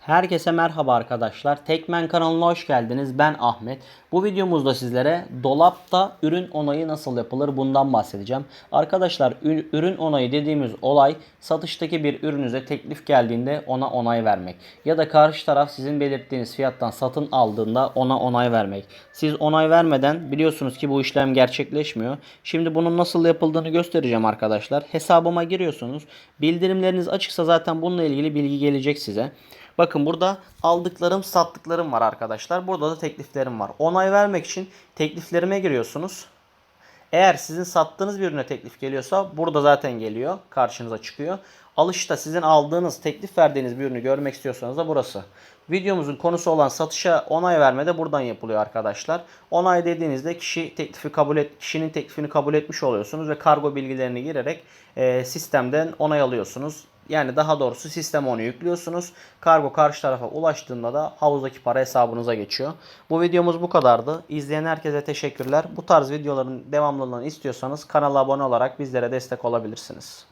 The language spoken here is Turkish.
Herkese merhaba arkadaşlar. Tekmen kanalına hoş geldiniz. Ben Ahmet. Bu videomuzda sizlere dolapta ürün onayı nasıl yapılır bundan bahsedeceğim. Arkadaşlar ürün onayı dediğimiz olay satıştaki bir ürünüze teklif geldiğinde ona onay vermek. Ya da karşı taraf sizin belirttiğiniz fiyattan satın aldığında ona onay vermek. Siz onay vermeden biliyorsunuz ki bu işlem gerçekleşmiyor. Şimdi bunun nasıl yapıldığını göstereceğim arkadaşlar. Hesabıma giriyorsunuz. Bildirimleriniz açıksa zaten bununla ilgili bilgi gelecek size. Bakın burada aldıklarım sattıklarım var arkadaşlar. Burada da tekliflerim var. Onay vermek için tekliflerime giriyorsunuz. Eğer sizin sattığınız bir ürüne teklif geliyorsa burada zaten geliyor. Karşınıza çıkıyor. Alışta sizin aldığınız, teklif verdiğiniz bir ürünü görmek istiyorsanız da burası. Videomuzun konusu olan satışa onay verme de buradan yapılıyor arkadaşlar. Onay dediğinizde kişi teklifi kabul et, kişinin teklifini kabul etmiş oluyorsunuz ve kargo bilgilerini girerek e, sistemden onay alıyorsunuz. Yani daha doğrusu sisteme onu yüklüyorsunuz. Kargo karşı tarafa ulaştığında da havuzdaki para hesabınıza geçiyor. Bu videomuz bu kadardı. İzleyen herkese teşekkürler. Bu tarz videoların devamlılığını istiyorsanız kanala abone olarak bizlere destek olabilirsiniz.